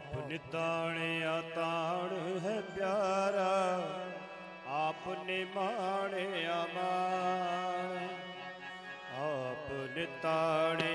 ਆਪ ਨਿਤਾਣਿਆ ਤਾਣ ਹੈ ਪਿਆਰਾ ਆਪ ਨੇ ਮਾਣਿਆ ਮਾਣ ਆਪ ਨਿਤਾਣਿਆ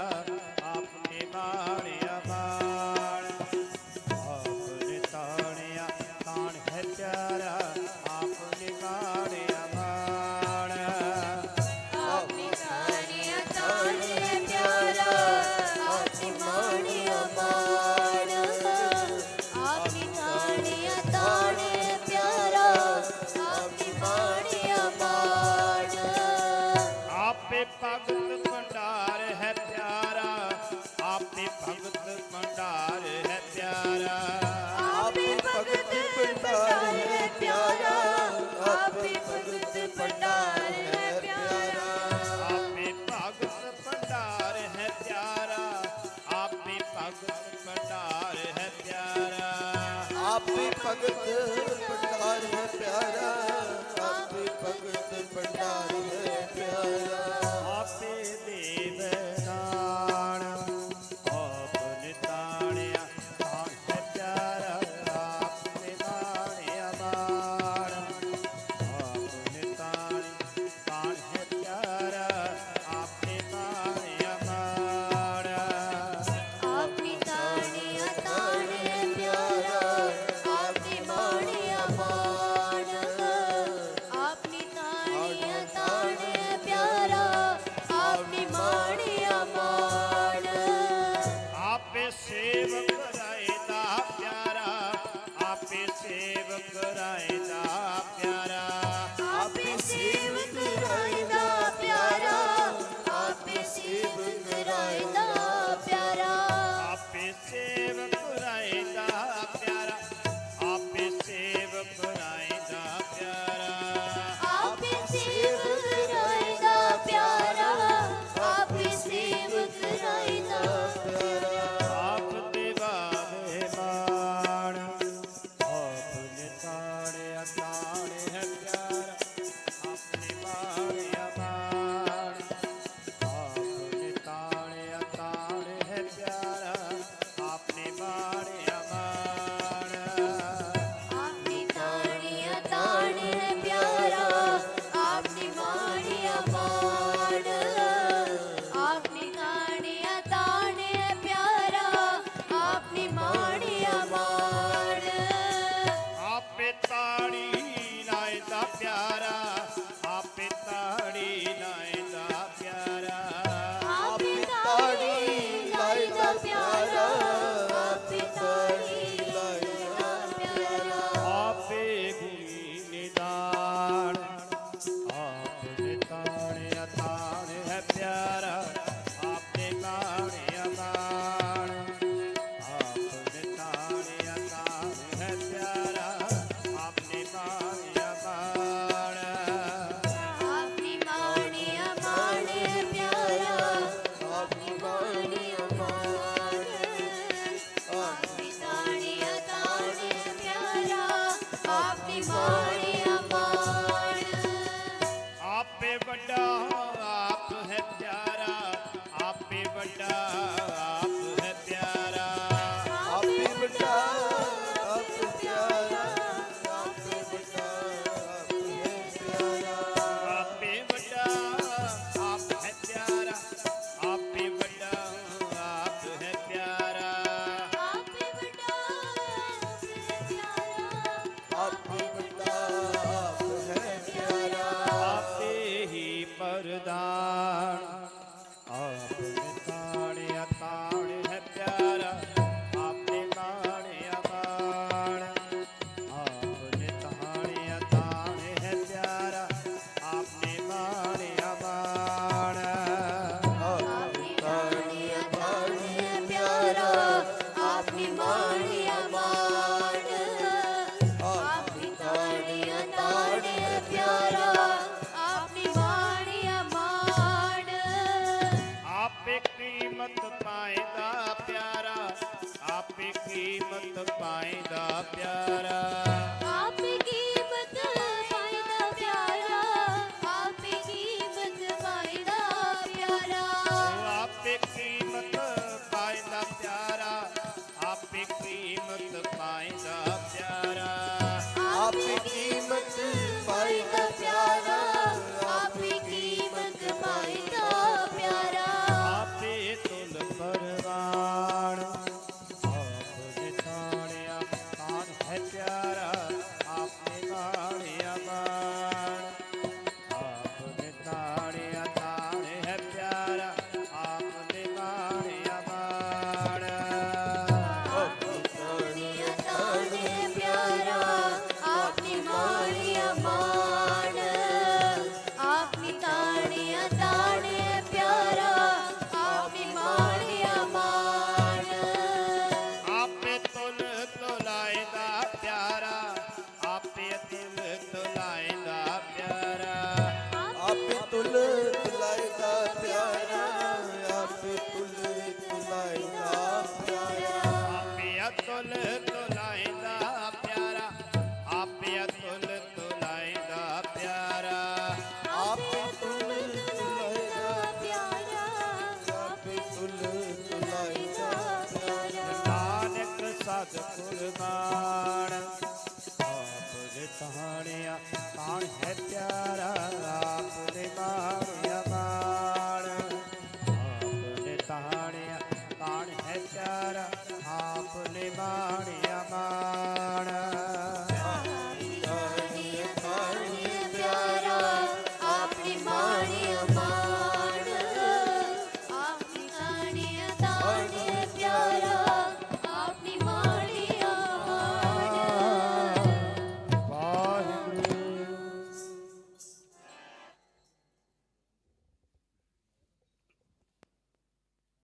આપને બા ਆਪੇ ਭਗਤ ਭੰਡਾਰ ਹੈ ਪਿਆਰਾ ਆਪੇ ਭਗਤ ਭੰਡਾਰ ਹੈ ਪਿਆਰਾ। ਆਪੇ ਅਤੁਲ बेचारा आपने मारिया मार